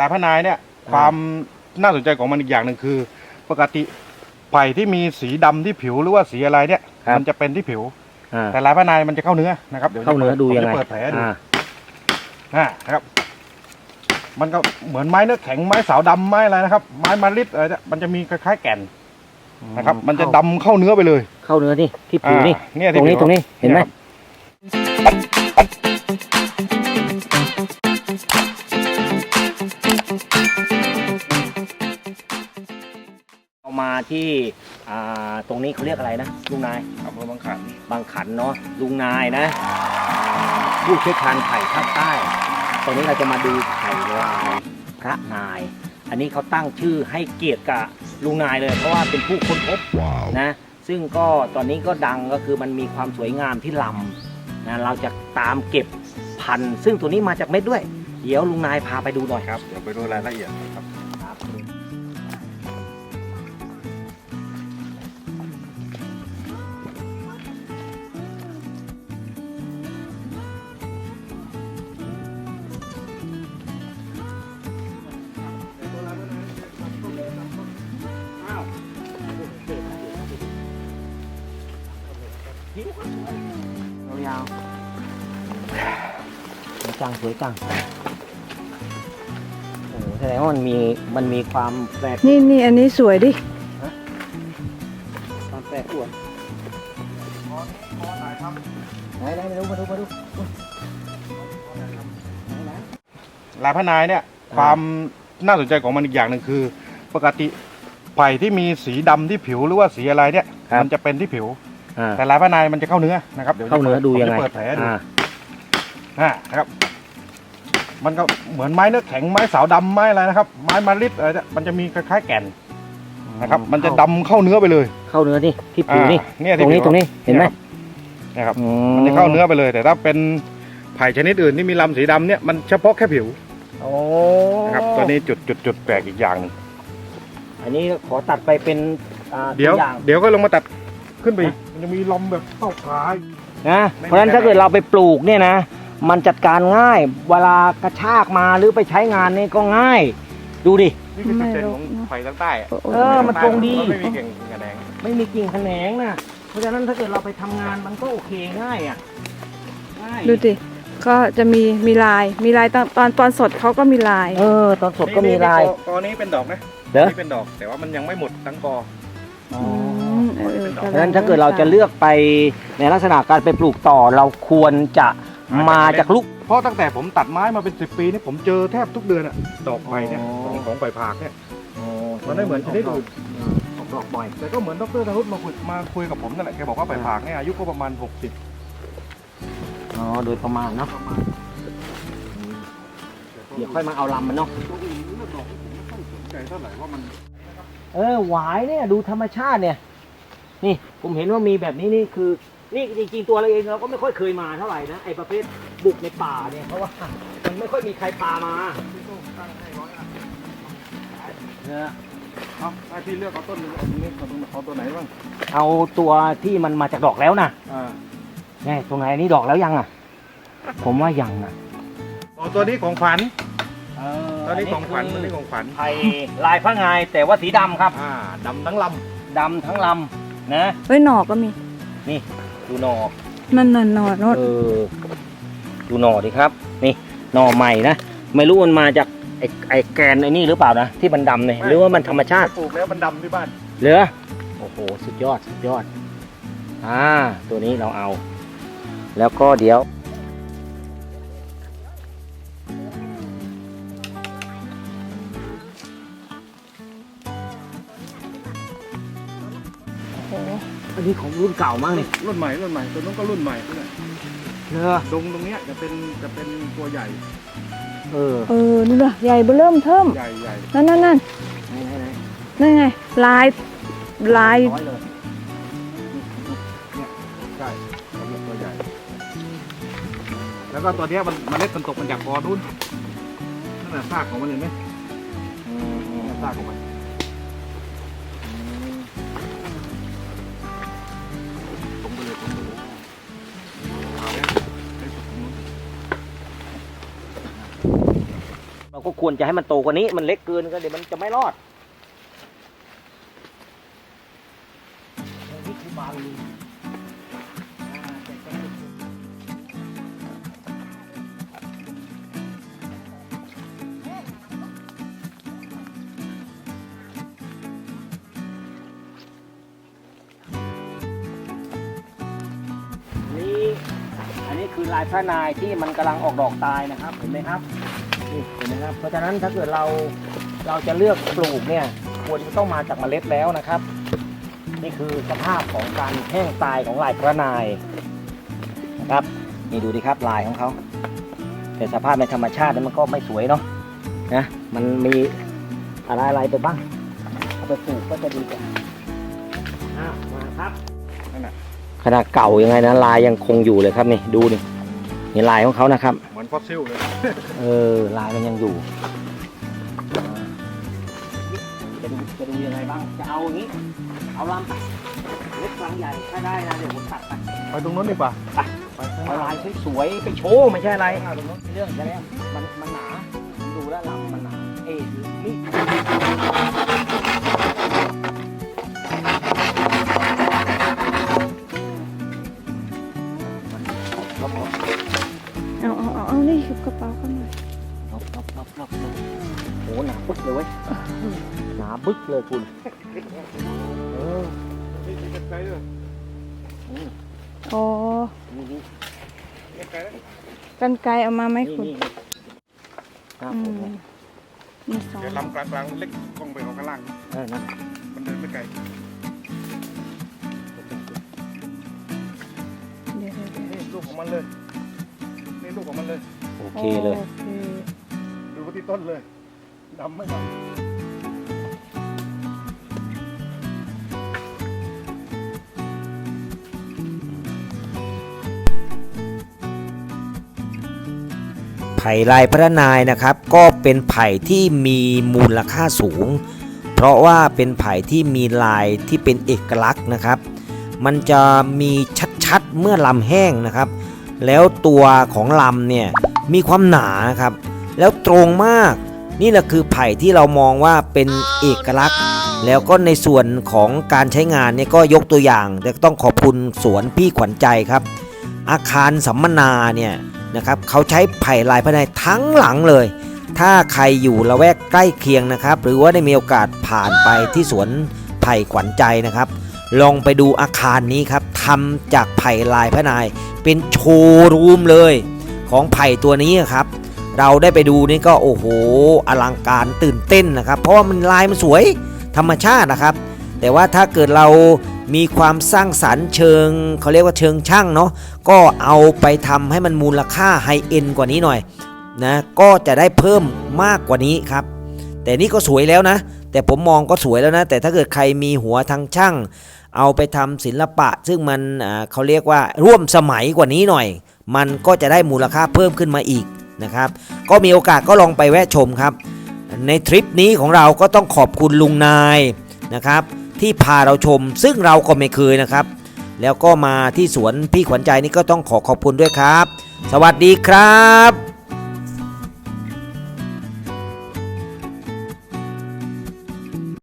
ลายพระนายเนี่ยความน่าสนใจของมันอีกอย่างหนึ่งคือ ปกติไผ่ที่มีสีดำที่ผิวหรือว่าสีอะไรเนี่ย ครับมันจะเป็นที่ผิว อ่าแต่ลายพระนายมันจะเข้าเนื้อนะครับดี๋ยวเข้าเนื้อดูยังไงผมจะเปิดแผลให้ดูอ่าอ่านะครับ มันก็เหมือนไม้เนื้อแข็งไม้สาวดำไม้อะไรนะครับ ไม้มาริดอะไรเนี่ยมันจะมีคล้ายๆแก่นนะครับ มันจะดำเข้าเนื้อไปเลยเข้าเนื้อนี่ที่ผิวนี่อ่าเนี่ยตรงนี้ที่ผิวตรงนี้เห็นไหม ครับ มาที่อ่าตรงนี้เขาเรียกอะไรนะลุงนายอำเภอบางขันบางขันเนาะลุงนายนะอ่าผู้เชี่ยวชาญไผ่ภาคใต้ตรงนี้เราจะมาดูไผ่ลายพระนาย อันนี้เขาตั้งชื่อให้เกียรติกับลุงนายเลย เพราะว่าเป็นผู้ค้นพบนะซึ่งก็ตอนนี้ก็ดังก็คือมันมีความสวยงามที่ลำนะเราจะตามเก็บพันธุ์ซึ่งตัวนี้มาจากเม็ดด้วย เดี๋ยวลุงนายพาไปดูหน่อยครับเดี๋ยวไปดูรายละเอียดครับ ยาวๆสวยจังสวยจังโอ้โหแสดงว่ามันมีมันมีความแปลกนี่นี่อันนี้สวยดิ ความแปลกอ้วนไหนไหนมาดูมาดูมาดูลายพระนายเนี่ยความน่าสนใจของมันอีกอย่างหนึ่งคือ ปกติไผ่ที่มีสีดำที่ผิวหรือว่าสีอะไรเนี่ย มันจะเป็นที่ผิว อ่า แต่ลายพระนายมันจะเข้าเนื้อนะครับดี๋ยวเข้าเนื้อดูยังไงผมจะเปิดแผลให้ดูอ่าอ่านะครับ มันก็เหมือนไม้เนื้อแข็งไม้สาวดำไม้อะไรนะครับ ไม้มาริดอะไรเนี่ยมันจะมีคล้ายๆแก่นนะครับ มันจะดำเข้าเนื้อไปเลยเข้าเนื้อนี่ที่ผิวนี่ อ่าเนี่ยตรงนี้ที่ผิวตรงนี้เห็นไหมเนี่ยครับ อืมันจะเข้าเนื้อไปเลย แต่ถ้าเป็นไผ่ชนิดอื่นที่มีลำสีดำเนี่ยมันเฉพาะแค่ผิวโอ้นะครับตัวนี้จุดจุดจุดแปลกอีกอย่างหนึงอันนี้ขอตัดไปเป็นอ่าเดี๋ยว ตัวอย่างเดี๋ยวก็ลงมาตัด ขึ้นไปอีกมันจะมีลมแบบเข้าขาอีก นะไม่เพราะฉะนั้นไม่ ถ้าเกิดเราไปปลูกเนี่ยนะ มันจัดการง่าย เวลากระชากมาหรือไปใช้งานนี่ก็ง่าย ดูดิ นี่คือจุดเด่นของไผ่ทางใต้อะเออ มันตรงดีไม่มีเก่งกระแดงไม่มีกิ่งแขนงนะเพราะฉะนั้นถ้าเกิดเราไปทำงานมันก็โอเคง่ายอะง่ายดูสิก็จะมีมีลายมีลายตอนตอนตอนสดเขาก็มีลาย เออ ตอนสดก็มีลายนี่กอนี้เป็นดอกนะเด้อนี่เป็นดอกแต่ว่ามันยังไม่หมดทั้งกออ๋ อมเออเพราะฉะนั้นถ้าเกิดเราจะเลือกไปในลักษณะการไปปลูกต่อเราควรจะมาจากลูก เพราะตั้งแต่ผมตัดไม้มาเป็นสิบปีนี่ผมเจอแทบทุกเดือนอะดอกไผ่เนี่ยอ๋อของของไผ่พากเนี่ยมันไม่เหมือนชนิดอื่นออกดอกบ่อยแต่ก็เหมือนดรธนุษมาคุยมาคุยกับผมนั่นแหละแกบอกว่าไผ่พากเนี่ยอายุก็ประมาณ 60อ๋อโดยประมาณเนาะเดี๋ยวค่อยมาเอาลำมันเนาะตัวอื่นเลือกดอกผมไม่ค่อยสนใจเท่าไหร่ว่ามันเออหวายเนี่ยดูธรรมชาติเนี่ย นี่ผมเห็นว่ามีแบบนี้นี่คือ นี่จริงๆตัวเราเองเราก็ไม่ค่อยเคยมาเท่าไหร่นะไอ้ประเภทบุกในป่าเนี่ยเพราะว่ามันไม่ค่อยมีใครพามาเนี่ยเอาถ้าพี่เลือกเอาต้นนี้เอาตรงนี้เอาตรงเอาตัวไหนบ้างเอาตัวที่มันมาจากดอกแล้วนะอ่าแน่ตรงไหนอันนี้ดอกแล้วยังอะ ผมว่ายังอะอ๋อตัวนี้ของขวัญเอตัวนี้ของขวัญตัวนี้ของขวัญไทยลายพระงายแต่ว่าสีดำครับอ่าดำทั้งลดำทั้งลำ นะ เฮ้ยหน่อก็มีดูหน่อนั่นน่ะหน่อโนดเออดูหน่อดิครับ นี่หน่อใหม่นะ ไม่รู้มันมาจากไอ้ไอ้แกนไอ้นี่หรือเปล่านะ ที่มันดำเนี่ยหรือว่ามันธรรมชาติำปลูกแล้วมันดำที่บ้าน เหลือ โอ้โห สุดยอด สุดยอด อ่า ตัวนี้เราเอา แล้วก็เดี๋ยว นนี้ของรุ่นเก่ามากนี่รุ่นใหม่รุ่นใหม่ตัวนู้นก็รุ่นใหม่ด้วยเนอดงตรงเนี้ยจะเป็นจะเป็นตัวใหญ่ เออ เออนี่ละใหญ่เบอเริ่มเทิมใหญ่ใหญ่นั่นนั่นนั่นไหนไหนไหนนั่นไงลายลายร้อยเลยใช่เขาเรียกตัวใหญ่ แล้วก็ตัวเนี้ยมันมันเล็ดมันตกมันจากคอนู้นนั่นแหละซากของมันเห็นไหมอืมอืมนั่นซากของมัน เราก็ควรจะให้มันโตกว่านี้ มันเล็กเกินก็เดี๋ยวมันจะไม่รอดนี่คือบาลีอ่าแต่ก็ไม่ถูกนี่อันนี้คือลายพระนายที่มันกำลังออกดอกตายนะครับ เห็นไหมครับ นี่เห็นไหมครับเพราะฉะนั้นถ้าเกิดเราเราจะเลือกปลูกเนี่ยควรจะต้องมาจากเมล็ดแล้วนะครับ นี่คือสภาพของการแห้งตายของลายพระนายนะครับนี่ดูดิครับลายของเขาแต่สภาพในธรรมชาตินี่มันก็ไม่สวยเนาะนะมันมีอะไรอะไรไปบ้างเอาไปปลูกก็จะดีกว่ามาครับขนาดเก่ายังไงนะลายยังคงอยู่เลยครับนี่ดูนี่นี่ลายของเขานะครับ ฟอสซิลเลยเออลายมันยังอยู่ จะดูจะดูยังไงบ้าง จะเอาอย่างนี้ เอาลำไปเล็กกลางใหญ่ถ้าได้นะเดี๋ยวผมตัดไปไปตรงนู้นดีกว่าไปไปข้างหเอาน้าลายสวยๆไปโชว์ไม่ใช่อะไรข้างหน้าตรงนู้นเรื่องจะแล้วมันมันหนาผมดูแล้วลำมันหนา เอ้ยนี่ ระเป๋าเข้ามาลบลบลบลบลบโอ้หนาปึ๊กเลยเว้ยหนาบึกเลยคุณเออนี่นี่ไกลด้วยนี่อ๋อนี่นี่นี่ไกลแล้วกันไกลเอามาไหมนี่คุณนี่ครับอืผมมมีสองเดี๋ยวลำกลางกลางๆเล็กกล้องไปของข้างล่างเออนะมันเดินไม่ไกลเดี๋ยวเดี๋ยวเดี๋ยวนี่ลูกของมันเลยนี่ลูกของมันเลย โอเคเลย โอเคดูที่ต้นเลยดำไม่ดำไผ่ลายพระนายนะครับ ก็เป็นไผ่ที่มีมูลค่าสูง เพราะว่าเป็นไผ่ที่มีลายที่เป็นเอกลักษณ์นะครับ มันจะมีชัดๆเมื่อลำแห้งนะครับ แล้วตัวของลำเนี่ย มีความหนานะครับ แล้วตรงมากนี่แหละคือไผ่ที่เรามองว่าเป็นเอกลักษณ์ แล้วก็ในส่วนของการใช้งานเนี่ยก็ยกตัวอย่างแต่ต้องขอบคุณสวนพี่ขวัญใจครับ อาคารสัมมนาเนี่ยนะครับเขาใช้ไผ่ลายพระนทั้งหลังเลย ถ้าใครอยู่ละแวกใกล้เคียงนะครับ หรือว่าได้มีโอกาสผ่านไปที่สวนไผ่ขวัญใจนะครับ ลองไปดูอาคารนี้ครับทำจากไผ่ลายพระนายเป็นโชว์รูมเลย ของไผ่ตัวนี้ครับ เราได้ไปดูนี่ก็โอ้โหอลังการตื่นเต้นนะครับ เพราะว่ามันลายมันสวยธรรมชาตินะครับ แต่ว่าถ้าเกิดเรามีความสร้างสรรค์เชิงเขาเรียกว่าเชิงช่างเนาะก็เอาไปทำให้มันมูลค่าไฮเอ็นกว่านี้หน่อยนะก็จะได้เพิ่มมากกว่านี้ครับ แต่นี่ก็สวยแล้วนะ แต่ผมมองก็สวยแล้วนะ แต่ถ้าเกิดใครมีหัวทางช่าง เอาไปทำศิลปะ ซึ่งมันเขาเรียกว่าร่วมสมัยกว่านี้หน่อย มันก็จะได้มูลค่าเพิ่มขึ้นมาอีกนะครับ ก็มีโอกาสก็ลองไปแวะชมครับ ในทริปนี้ของเราก็ต้องขอบคุณลุงนายนะครับที่พาเราชม ซึ่งเราก็ไม่เคยนะครับ แล้วก็มาที่สวนพี่ขวัญใจนี่ก็ต้องขอขอบคุณด้วยครับ สวัสดีครับ